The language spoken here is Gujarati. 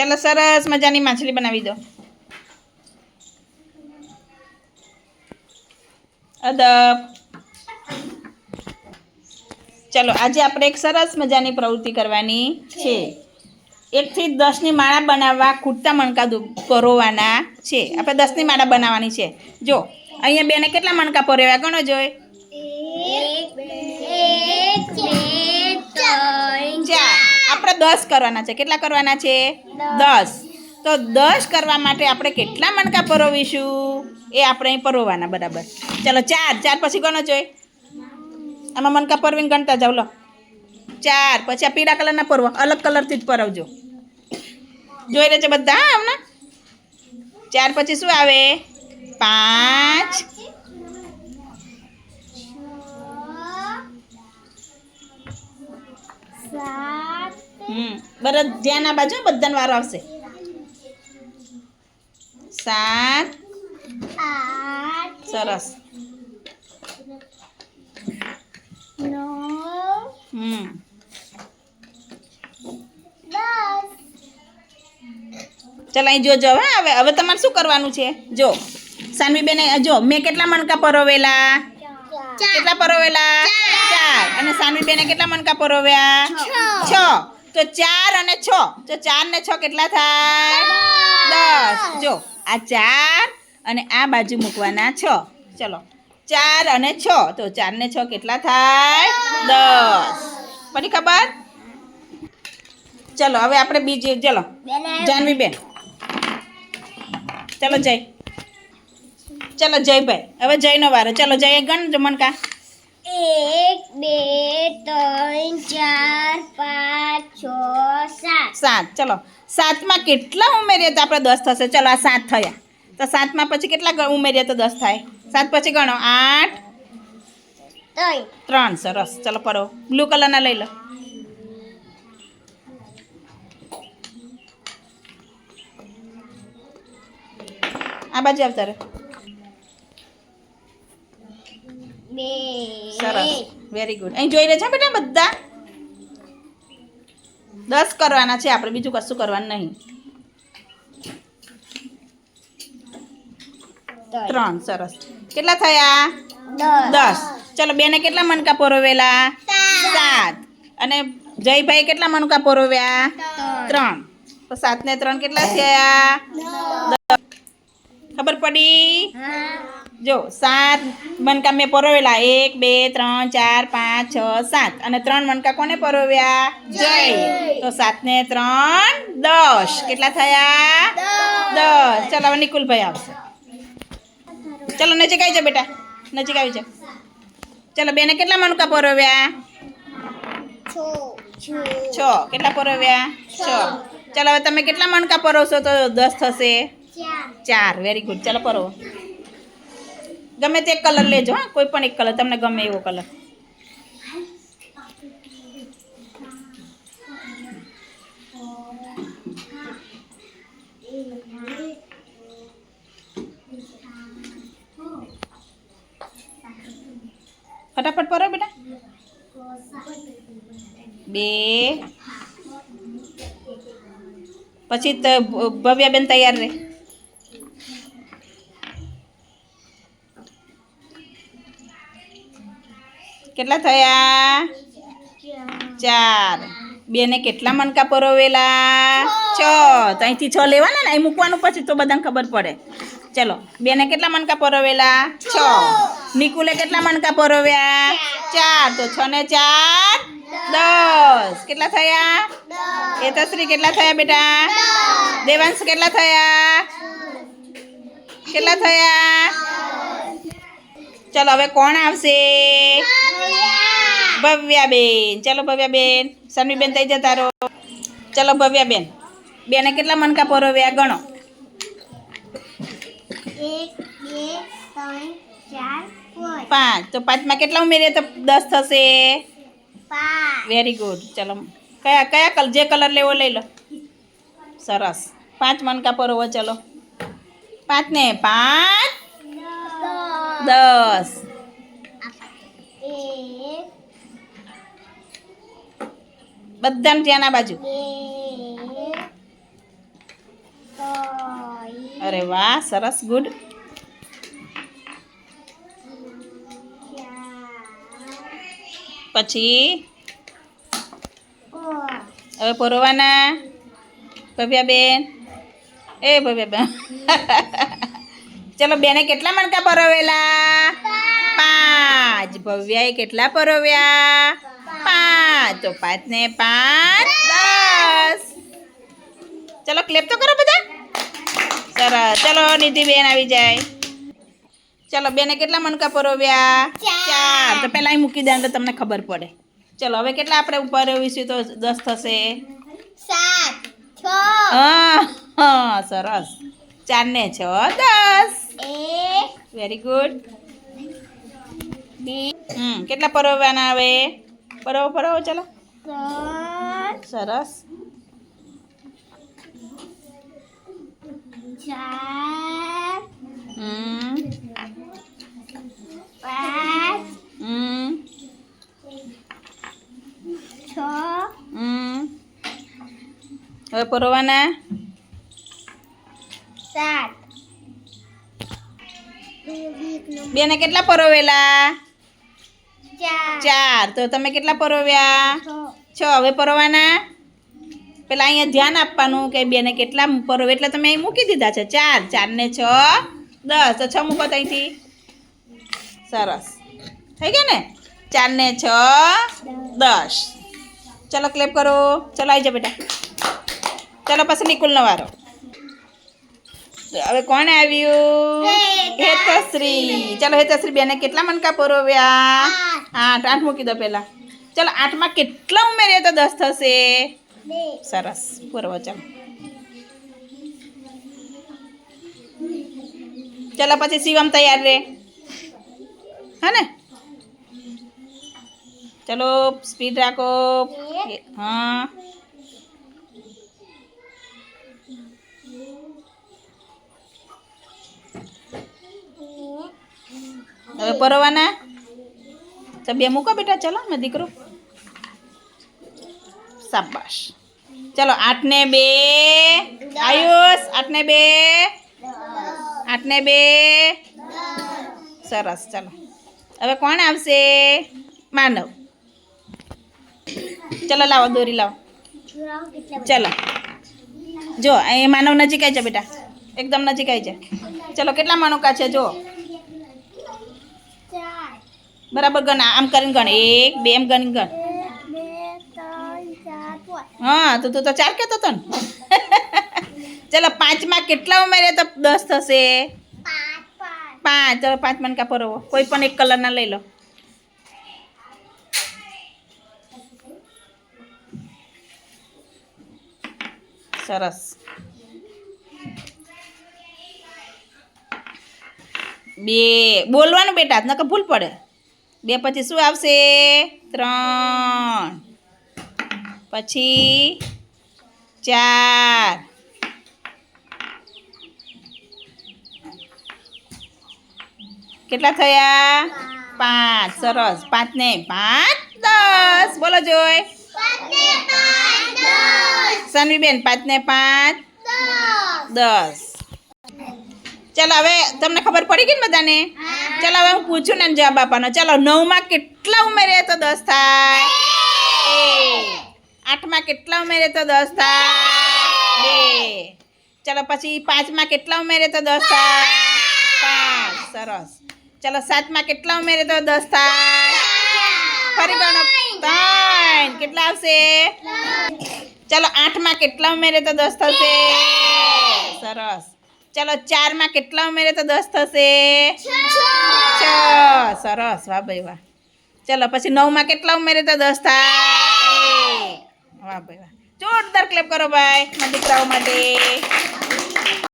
ચાલો સરસ મજાની માછલી બનાવી દો. અદબ. ચાલો આજે આપણે એક સરસ મજાની પ્રવૃત્તિ કરવાની છે. એકથી દસની માળા બનાવવા ખૂટતા મણકા પરોવાના છે. આપણે દસની માળા બનાવવાની છે. જો અહીંયા બેને કેટલા મણકા પરોવ્યા? ગણો જોઈ. એક બે ચાર. આપણે દસ કરવાના છે. કેટલા કરવાના છે? દસ. તો દસ કરવા માટે આપણે કેટલા મણકા પરોવીશું? એ આપણે અહીં પરોવાના બરાબર. ચલો, ચાર. ચાર પછી ગણો જોઈએ? આમાં મણકા પરવીને ગણતા જાવ લો. ચાર. પછી આ પીળા કલરના પરવો. અલગ કલરથી જ પરવજો. જોઈ રહેજો બધા હા હમણાં. ચાર પછી શું આવે? પાંચ. સાત. હમ. બરાબર ધ્યાન આ બાજુ બધાનો વારો આવશે. સાત. સરસ. હમ. દસ અહીં જોજો હા હવે હવે તમારે શું કરવાનું છે? જો સાનવી બેને જો મેં કેટલા મણકા પરોવેલા? કેટલા પરોવેલા? ચાર. અને સાનવી બેને કેટલા મણકા પરોવ્યા? છ. તો ચાર અને છ. તો ચાર ને છ કેટલા થાય? દસ. જો આ ચાર અને આ બાજુ મૂકવાના છ. ચલો ચાર અને છ. તો ચાર ને છ કેટલા થાય? દસ. પડી ખબર? ચલો હવે આપણે બીજી ચલો. જાનવી બેન ચલો જય. ચલો જયભાઈ. હવે જયનો વારો. ચલો જય ગણ મણકા એક બે ત્રણ ચાર પાંચ છ સાત. સાત. ચલો. સાતમાં કેટલા ઉમેરીએ તો આપણે દસ થશે. ચલો આ સાત થયા. તો સાતમાં પછી કેટલા ઉમેરીએ તો દસ થાય. સાત પછી ગણો. આઠ. ત્રણ. સરસ. ચલો પરો. બ્લુ કલરના લઈ લો. આ બાજુ આવતા રહે બે સરસ. વેરી ગુડ અહીં જોઈ રહ્યા છે બેટા બધા? દસ કરવાના છે આપણે બીજું કશું કરવાનું નહીં. ત્રણ સરસ. કેટલા થયા? દસ. ચલો બેને કેટલા મણકા પરોવેલા? સાત. અને જયભાઈ કેટલા મણકા પરોવ્યા? ત્રણ. તો સાત ને ત્રણ કેટલા થયા? ખબર પડી? જો સાત મણકા મેં પરોવેલા. એક બે ત્રણ ચાર પાંચ છ સાત. અને ત્રણ મણકા કોને પરોવ્યા? જય. તો સાત ને ત્રણ દસ. કેટલા થયા? દસ. ચાલો હવે નિકુલભાઈ આવશે. ચલો નજીક આવી જાઓ બેટા. નજીક આવી જાઓ ચલો બેને કેટલા મણકા પરોવ્યા? છ. કેટલા પરોવ્યા? છ. ચલો હવે તમે કેટલા મણકા પરોવશો તો દસ થશે? ચાર. વેરી ગુડ ચલો પરો ગમે તે એક કલર લેજો, હા, કોઈ પણ એક કલર, તમને ગમે એવો કલર. ફટાફટ પરો બેટા. બે. પછી તો ભ- ભવ્યાબેન તૈયાર રહે. કેટલા થયા? ચાર. બેને કેટલા મણકા પરોવેલા? છ. તો અહીંથી છ લેવાના ને? અહીં મૂકવાનું પછી તો બધાને ખબર પડે. ચલો, બેને કેટલા મણકા પરોવેલા? છ. નિકુલે કેટલા મણકા પરોવ્યા? ચાર. તો છ ને ચાર, દસ. કેટલા થયા? એતશ્રી કેટલા થયા બેટા? દેવાંશ કેટલા થયા? કેટલા થયા? ચલો, હવે કોણ આવશે? ભવ્યાબેન. ચલો ભવ્યાબેન. સનવીબેન થઈ જતા રહો. ચલો ભવ્યાબેન. બેને કેટલા મણકા પરોવ્યા? ગણો. પાંચ. પાંચ. તો પાંચમાં કેટલા ઉમેરીએ તો દસ થશે? વેરી ગુડ ચલો. કયા કયા કલર જે કલર લેવો લઈ લો. સરસ. પાંચ મણકા પરોવો ચલો. પાંચ. ને પાંચ દસ. બધાને ધ્યાન આ બાજુ બે અરે વાહ સરસ ગુડ પછી ફોર હવે પરોવાના ભવ્યાબેન એ ભવ્યાબેન ચલો બેને કેટલા મણકા પરોવેલા પાંચ ભવ્યાએ કેટલા પરોવ્યા પાંચ તો પાંચ ને પાંચ દસ. ચલો ક્લેપ તો કરો બધા. સરસ. ચલો નિધિબેન આવી જાય. ચલો બેને કેટલા મણકા પરોવ્યા? ચાર. ચાર. તો પહેલાં અહીં મૂકી દે તો તમને ખબર પડે. ચલો હવે કેટલા આપણે ઉપર પરોવીશું તો દસ થશે? સાત. છ. હા હા સરસ. ચાર ને છ. દસ. વેરી ગુડ હમ કેટલા પરોવવાના આવે પરોવો પરોવો ચાલો. સરસ. ચાર. હમ. પાંચ. હમ. છ. હમ. હવે પરોવાના? સાત. બેને કેટલા પરોવેલા? ચાર. તો તમે કેટલા પરોવ્યા? છ. હવે પરોવાના? પેલા અહીંયા ધ્યાન આપવાનું કે બેને કેટલા પરોવે એટલે તમે અહીં મૂકી દીધા છે. ચાર. ચાર ને છ. દસ. તો છ મૂકો તો અહીંથી. સરસ. થઈ ગયા ને? ચાર ને છ. દસ. ચલો ક્લેપ કરો. ચલો આવી જાઓ બેટા. ચલો પછી નિકુલનો વારો. હવે કોણ આવ્યું? હેતશ્રી. ચાલો હેતશ્રી બેને કેટલા મણકા પરોવ્યા? આઠ. આઠ. મૂકી દો પહેલાં. ચાલો આઠમાં કેટલા ઉમેરીએ તો દસ થશે? સરસ. પૂરવો ચાલો ચલો પછી શિવમ તૈયાર રે. હા ને? ચલો સ્પીડ રાખો. હા. હવે પરવાના? તો બે મૂકો બેટા, ચલો મેં દીકરો. શાબાશ. ચલો આઠ ને બે. આયુષ આઠ ને બે. આઠ ને બે. સરસ, ચલો. હવે કોણ આવશે? માનવ. ચલો, લાવો, દોરી લાવો. ચલો. જો એ માનવ નજીક આવી છે બેટા. એકદમ નજીક આવી જા. ચલો, કેટલા માનુકા છે? જો. બરાબર ગણ, આમ કરીને ગણ. એક, બે, એમ ગણી ગણ. હા, તો તું તો ચાર કહેતો હતો ને. ચાલો, પાંચમાં કેટલા ઉમેરે તો દસ થશે? પાંચ. ચલો, પાંચ મણકા પરોવો. કોઈ પણ એક કલરના લઈ લો. સરસ. બે. બોલવાનું બેટા, નકર ભૂલ પડે. બે પછી શું આવશે? ત્રણ. પછી ચાર. કેટલા થયા? પાંચ. સરસ. પાંચ ને પાંચ દસ. બોલો જોય. સનવીબેન, પાંચ ને પાંચ દસ. ચાલો, હવે તમને ખબર પડી ગઈ ને બધાને? ચાલો હવે હું પૂછું ને જવાબ આપવાનો. ચાલો નવમાં કેટલા ઉમેરે તો દસ થાય. આઠમાં કેટલા ઉમેરે તો દસ થાય? બે. ચાલો પછી પાંચમાં કેટલા ઉમેરે તો દસ થાય? પાંચ. સરસ. ચાલો સાતમાં કેટલા ઉમેરે તો દસ થાય? ફરી ગણો. ત્રણ. કેટલા આવશે? ચાલો આઠમાં કેટલા ઉમેરે તો દસ થશે? સરસ. ચાલો ચારમાં કેટલા ઉમેરે તો દસ થશે? છ? સરસ, વાહ ભાઈ, વાહ. ચાલો, પછી નવમાં કેટલા ઉમેરે તો દસ થાય? વાહ ભાઈ, વાહ. જોરદાર ક્લેપ કરો ભાઈ દીકરાઓ માટે.